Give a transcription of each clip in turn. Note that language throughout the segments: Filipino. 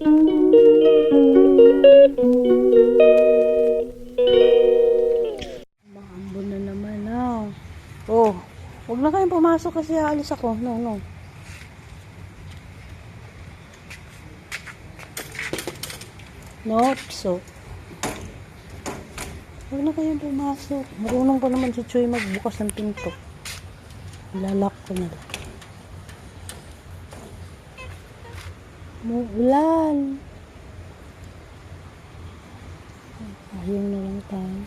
Maambon na naman ah. Oh, wag na kayong pumasok kasi aalis ako. No, no. Nope, so. Huwag na kayong pumasok. Marunong pa naman si Choy magbukas ng pinto. Lalak ko na lang. Muulan. Ayun na lang tayo.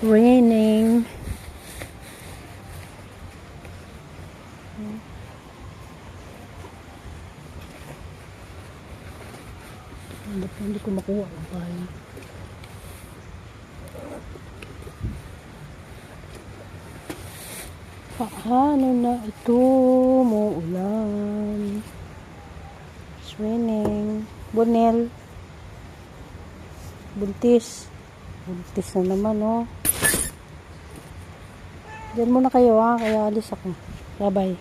Raining. Hindi ko makuha ang bahay? Paano na ito? Muulan. It's raining. Bonel. Buntis. Buntis na naman, oh. Diyan muna kayo, ha? Kaya alis ako. Bye-bye.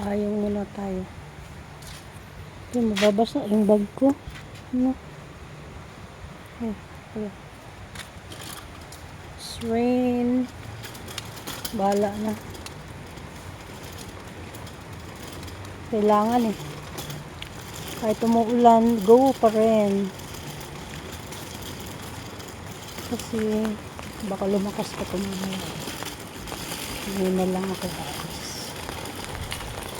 Payong muna tayo. Ito, mababasa yung bag ko. Ano? It's rain. Bala na. Kailangan eh. Kahit umuulan, go pa rin. Kasi baka lumakas pa ito mamaya. Hindi na lang ako alis.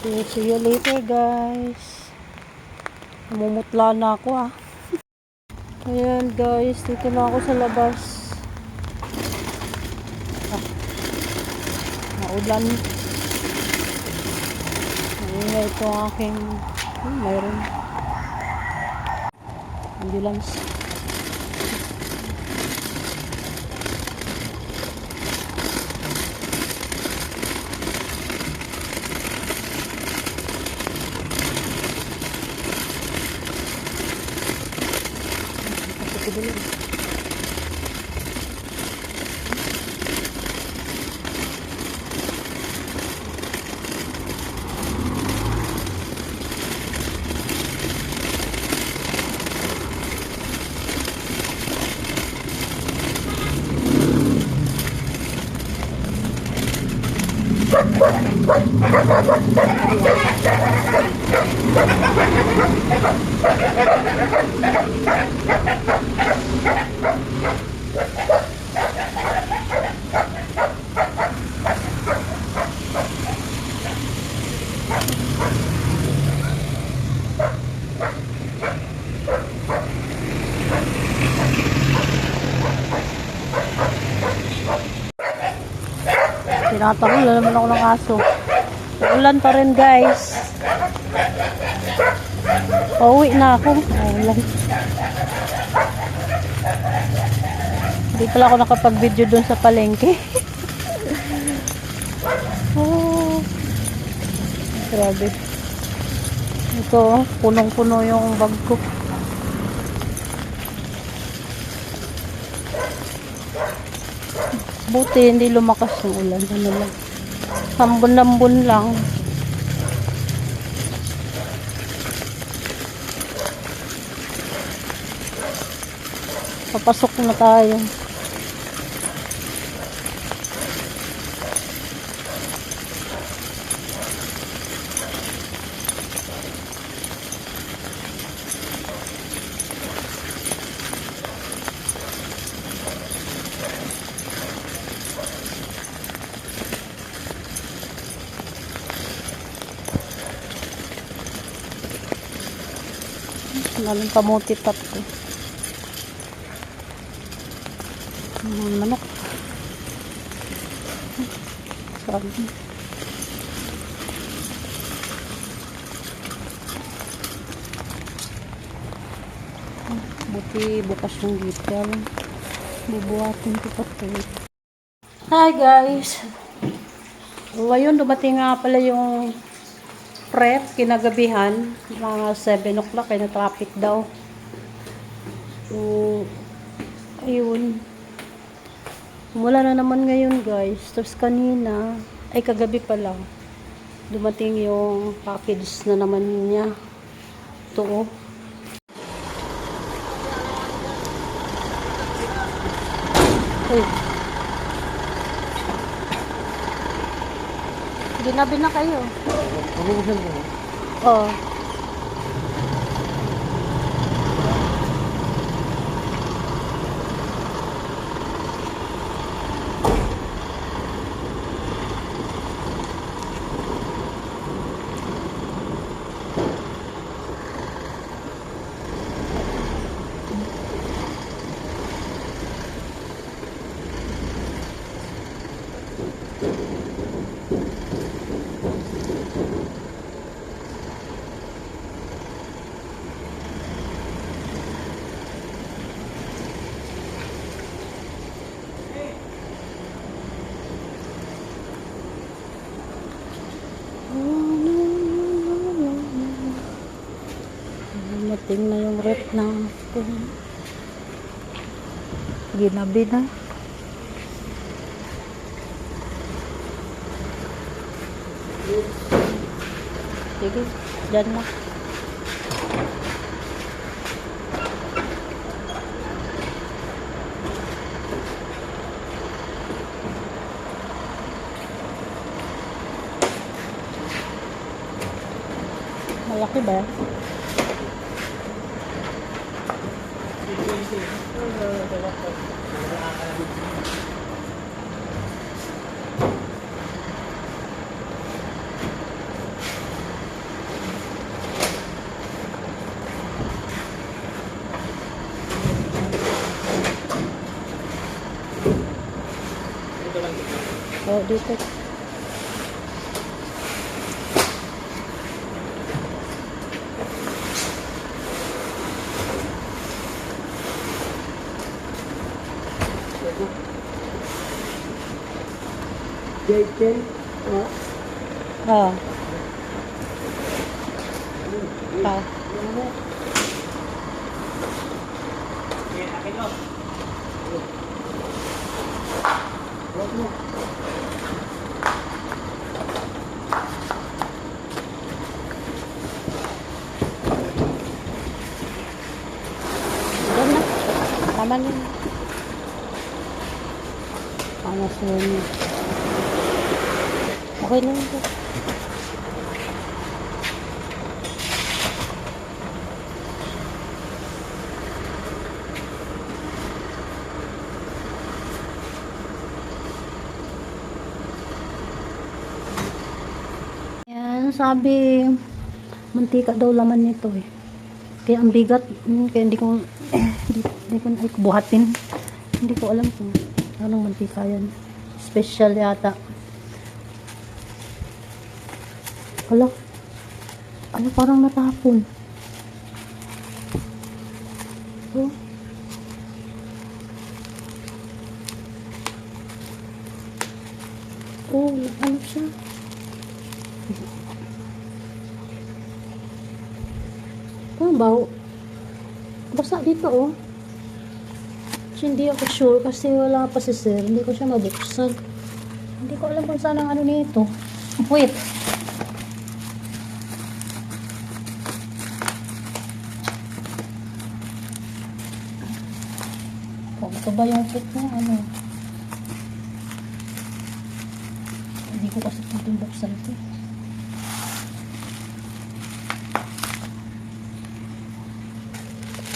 So, see you later guys. Namumutla na ako ah. Ayan guys, dito na ako sa labas. Ah, maulan. Ayan ito ang aking, hmm, mayroon. Ambulance. Tinatakol na naman ako ng aso. Ulan pa rin guys. Pauwi na ako. Ulan. Hindi pala ako nakapag-video dun sa palengke. oh. Grabe. Ito, punong-puno yung bag ko. Buti hindi lumakas yung ulan. Ano lang. Hambon-hambon lang. Papasok na tayo. Maling kamuti tap ko. Hmm, manok. Sabi. Buti bukas yung gitar. Bubuhatin ko pa ito. Hi guys! So, ayun, dumating nga pala yung prep kinagabihan. Mga 7 o'clock, kaya na-traffic daw. So, ayun. Mula na naman ngayon guys. Tapos kanina, ay kagabi pala, dumating yung package na naman niya. Ito oh. Uy. Ginabi na kayo. Mabubusan ko. Oo. Dumating na yung rep natin. Ginabi na. Sige, dyan na. Malaki ba? Oh, dito. Ah. Ah. Yan na. Tama na. Paano sa inyo? Okay na yun. Yan, sabi, mantika daw laman nito eh. Kaya ang bigat, mm, kaya hindi ko, hindi, hindi ko na buhatin. Hindi ko alam kung anong mantika yan. Special yata. Hala, ano parang natapon. Oh. Oh, ano siya? Parang baho. Basta dito oh. Kasi hindi ako sure kasi wala pa si sir. Hindi ko siya mabuksan. Hindi ko alam kung saan ang ano nito. Wait. Oh, ito ba yung fit niya? Ano? Hindi ko kasi pwedeng buksan ito.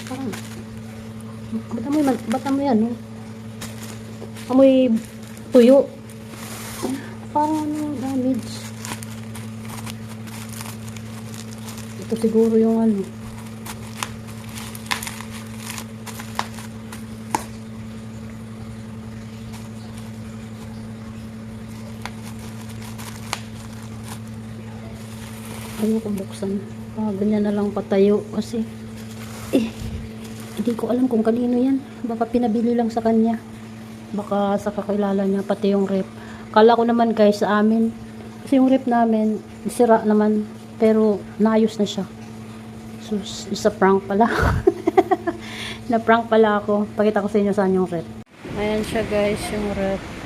Parang, ba't amoy, ba't amoy ano? Amoy tuyo. Parang ano, damage. Ito siguro yung ano. Ayoko buksan. Ah, ganyan na lang patayo kasi eh, hindi ko alam kung kanino yan. Baka pinabili lang sa kanya. Baka sa kakilala niya, pati yung rep. Kala ko naman guys sa amin. Kasi yung rep namin, sira naman. Pero naayos na siya. So, isa prank pala. Na prank pala ako. Pakita ko sa inyo saan yung rep. Ayan siya guys, yung rep.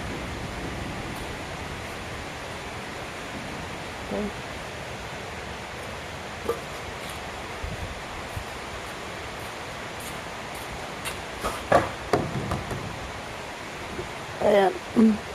Ayan. Mm.